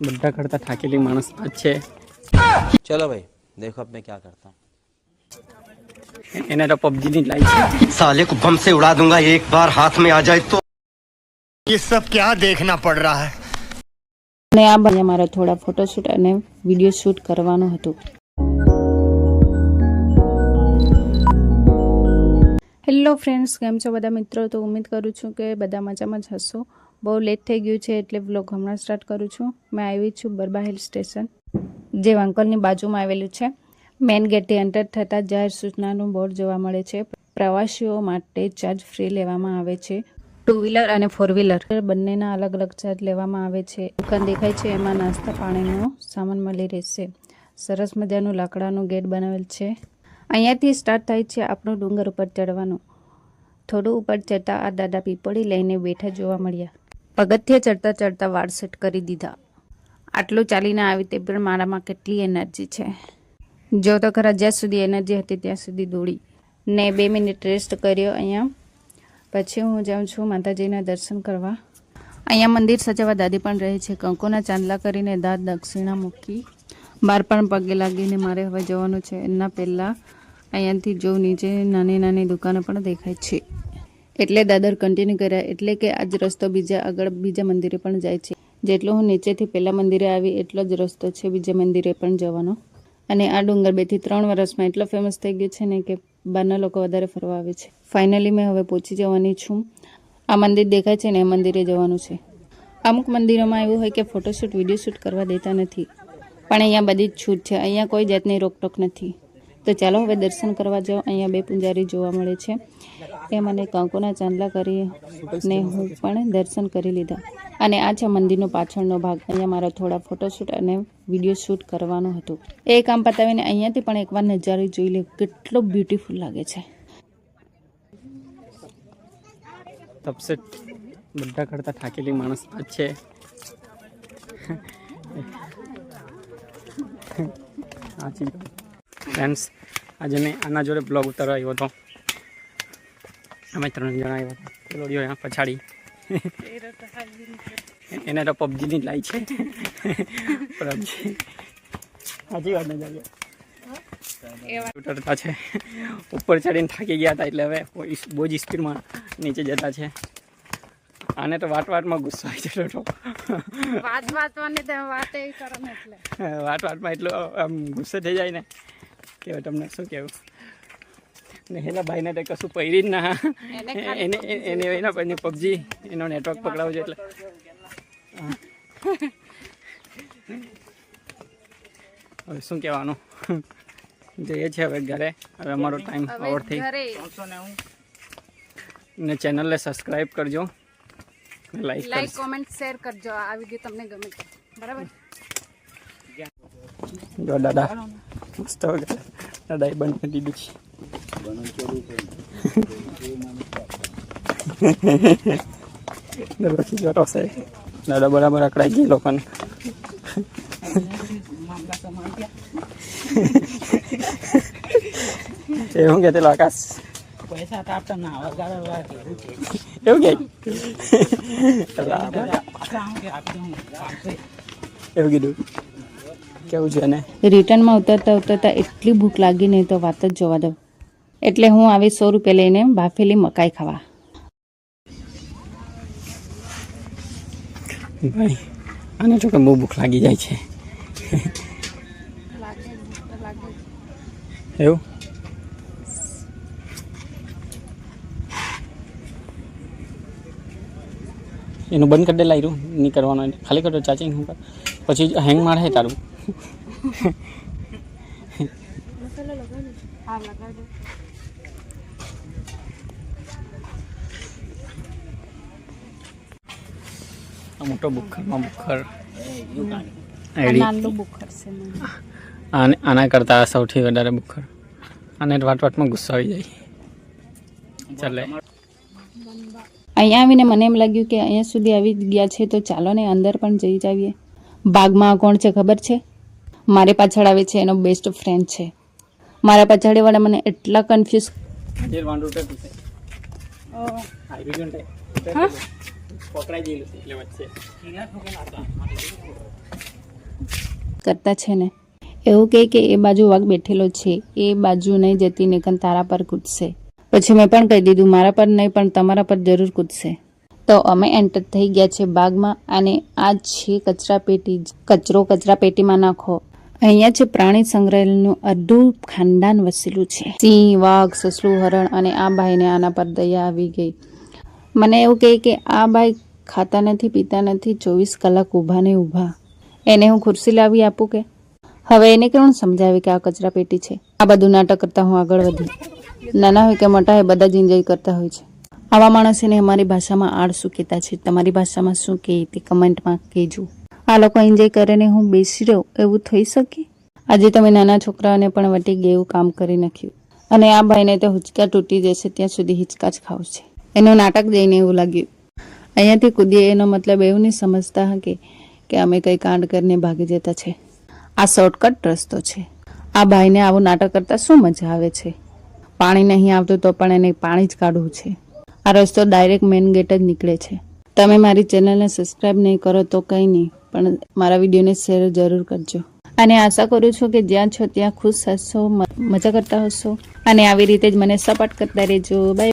બધા કરતા થાકેલી માણસ આ જ છે चलो भाई देखो अब मैं क्या करता हूँ એને તો પબજી ની જ લાઈ છે साले को बम से उड़ा दूंगा एक बार हाथ में आ जाए तो ये सब क्या देखना पड़ रहा है અને આ બંને મારે થોડા ફોટોશૂટ અને વિડીયો શૂટ કરવાનું હતું હેલો ફ્રેન્ડ્સ કેમ છો બધા મિત્રો તો ઉમ્મીદ કરું છું કે બધા મજામાં જ હશો બહુ લેટ થઈ ગયું છે એટલે વ્લોગ હમણાં સ્ટાર્ટ કરું છું. મેં આવી છું બરબા હિલ સ્ટેશન જે વાંકલની બાજુમાં આવેલું છે. મેઇન ગેટથી એન્ટર થતાં જાહેર સૂચનાનું બોર્ડ જોવા મળે છે. પ્રવાસીઓ માટે ચાર્જ ફ્રી લેવામાં આવે છે. ટુ વ્હીલર અને ફોર વ્હીલર બંનેના અલગ અલગ ચાર્જ લેવામાં આવે છે. દુકાન દેખાય છે, એમાં નાસ્તા પાણીનો સામાન મળી રહેશે. સરસ મજાનું લાકડાનું ગેટ બનાવેલ છે. અહીંયાથી સ્ટાર્ટ થાય છે આપણું ડુંગર ઉપર ચડવાનું થોડું ઉપર ચડતા આ દાદા પીપળી લઈને બેઠા જોવા મળ્યા. પગથિયે ચડતા ચડતા વાળ સેટ કરી દીધા. આટલું ચાલીને આવી તે પણ મારામાં કેટલી એનર્જી છે. જો તો ખરા જ્યાં સુધી એનર્જી હતી ત્યાં સુધી દોડી. ને બે મિનિટ રેસ્ટ કર્યો અહીંયા. પછી હું જાઉં છું માતાજીના દર્શન કરવા. અહીંયા મંદિર સજાવા દાદી પણ રહે છે. કંકુના ચાંદલા કરીને દાદ દક્ષિણા મૂકી. બહાર પણ પગે લાગીને મારે હવે જવાનું છે. એના પહેલાં અહીંયાથી જો નીચે નાની નાની દુકાનો પણ દેખાય છે. એટલે દાદર કન્ટિન્યુ કર્યા. એટલે કે આજ રસ્તો બીજા આગળ બીજા મંદિરે પણ જાય છે. જેટલો હું નીચેથી પહેલાં મંદિરે આવી, એટલો જ રસ્તો છે બીજા મંદિરે પણ જવાનો. અને આ ડુંગર બેથી ત્રણ વર્ષમાં એટલો ફેમસ થઈ ગયો છે ને કે બહારના લોકો વધારે ફરવા આવે છે. ફાઇનલી મેં હવે પહોંચી જવાની છું. આ મંદિર દેખાય છે ને, એ મંદિરે જવાનું છે. અમુક મંદિરોમાં એવું હોય કે ફોટોશૂટ વીડિયો શૂટ કરવા દેતા નથી. પણ અહીંયા બધી જ છૂટ છે. અહીંયા કોઈ જાતની રોકટોક નથી. તો ચાલો હવે દર્શન કરવા જાઓ. અહીંયા બે પૂજારી જોવા મળે છે. એ મને કંકુના ચાંદલા કરીને હું પણ દર્શન કરી લીધા. અને આ છે મંદિરનો પાછળનો ભાગ. અહીંયા મારા થોડા ફોટોશૂટ અને વીડિયો શૂટ કરવાનું હતું. એ કામ પતાવીને અહીંયાથી પણ એકવાર નજારો જોઈ લે. કેટલો બ્યુટીફુલ લાગે છે. બધા કરતા થાકેલી માણસ આ છે. સાચી ફ્રેન્ડ્સ આજે મેં આના જોડે બ્લોગ ઉતારવા આવ્યો હતો. અમે ત્રણ જણા આવ્યા હતા. પેલો રહ્યો પછાડી. એને તો પબજીની જ લાઈ છે. પબજી. સાચી વાત નહીં જાગે ઉતરતા છે. ઉપર ચડીને થાકી ગયા હતા એટલે હવે બહુ જ સ્પીડમાં નીચે જતા છે. આને તો વાટ વાટમાં ગુસ્સો આવી જતો હતો. વાટ વાટમાં એટલો આમ ગુસ્સે થઈ જાય ને. કે હવે તમને શું કહેવું ને હેલા ભાઈને તો કશું પહેરી જ ના. એને એને એના પછી પબજી એનો નેટવર્ક પકડાવજો એટલે. હવે શું કહેવાનું? જઈએ છીએ હવે ઘરે. હવે અમારો ટાઈમ ઓવર થઈ. ને ચેનલને સબસ્ક્રાઈબ કરજો. લાઈક લાઈક કોમેન્ટ શેર કરજો. આ વીડિયો તમને ગમે બરાબર? જો દાદા. મસ્ત વગર દાદાએ બંધ કરી દીધું છે દરરોજ જોતો છે દાદા બરાબર અકળાઈ ગઈ લોકોને એવું કે પેલો આકાશ પૈસા તો આપતા ના વગાડવા એવું કે એવું કીધું કેવું છે ને? રિટર્નમાં ઉતરતા ઉતરતા એટલી ભૂખ લાગી નહીં તો વાત જ જોવા દઉં એટલે હું આવી સો રૂપિયા લઈને બાફેલી મકાઈ ખાવા. ભાઈ આને તો કે બહુ ભૂખ લાગી જાય છે. એવું? એનું બંધ કરી દે લાયરું નહીં કરવાનું ખાલી કરતો ચાચી હું પછી હેંગ મારે તારું. આ મોટો બુખરમાં બુખર. આઈડી નાનું બુખર આના કરતાં સૌથી વધારે બુખર. અને વાટ વાટમાં ગુસ્સો આવી જાય. ચાલે. અહીંયા આવીને મને એમ લાગ્યું કે અહીંયા સુધી આવી ગયા છે તો ચાલો ને અંદર પણ જઈ જ આવીએ બાગમાં કોણ છે ખબર છે? મારે પાછળ આવે છે એનો બેસ્ટ ફ્રેન્ડ છે. મારા પાછળવાળા મને એટલા કન્ફ્યુઝ ને કરતા છે ને. એવું કહે કે એ બાજુ વાઘ બેઠેલો છે એ બાજુ નહીં જતી નકન તારા પર કૂદશે. પછી મેં પણ કહી દીધું મારા પર નહીં પણ તમારા પર જરૂર કૂદશે. તો અમે એન્ટર થઈ ગયા છે બાગમાં અને આ છે કચરા પેટી કચરો કચરા પેટીમાં નાખો. અહીંયા છે પ્રાણી સંગ્રહાલયનું અડધું ખાનદાન વસેલું છે. સિંહ, વાઘ, સસલું, હરણ અને આ ભાઈને આના પર દયા આવી ગઈ. મને એવું કહે કે આ ભાઈ ખાતા નથી, પીતા નથી, ચોવીસ કલાક ઊભા ને ઊભા. એને હું ખુરશી લાવી આપું કે? હવે એને કોણ સમજાવે કે આ કચરા પેટી છે? આ બધું નાટક કરતા હું આગળ વધી. નાના હોય કે મોટા હોય, બધા જ એન્જોય કરતા હોય છે. આવા માણસોને અમારી ભાષામાં આડ શું કહેતા છે. તમારી ભાષામાં શું કહે તે કમેન્ટમાં કહેજો. આ લોકો એન્જોય કરે ને હું બેસી રહું, એવું થઈ શકે? આજે તમે નાના છોકરાઓને પણ વટી ગયું કામ કરી નાખ્યું. અને આ ભાઈને તો હુચકા તૂટી જશે, ત્યાં સુધી હિચકાચ જ ખાવ છે. એનું નાટક જઈને એવું લાગ્યું. અહીંયાથી કૂદીએ, એનો મતલબ એવું નહીં સમજતા કે કે અમે કંઈ કાંડ કરીને ભાગી જતા છે. આ શોર્ટકટ રસ્તો છે. આ ભાઈને આવું નાટક કરતાં શું મજા આવે છે? પાણી નહીં આવતું તો પણ એને પાણી જ કાઢવું છે. આ રસ્તો ડાયરેક્ટ મેઇન ગેટ જ નીકળે છે. તમે મારી ચેનલને સબસ્ક્રાઇબ નહીં કરો તો કંઈ નહીં. પણ મારા વિડીયોને શેર જરૂર કરજો. અને આશા કરું છું કે જ્યાં છો ત્યાં ખુશ હશો મજા કરતા હશો. અને આવી રીતે જ મને સપોર્ટ કરતા રહેજો. બાય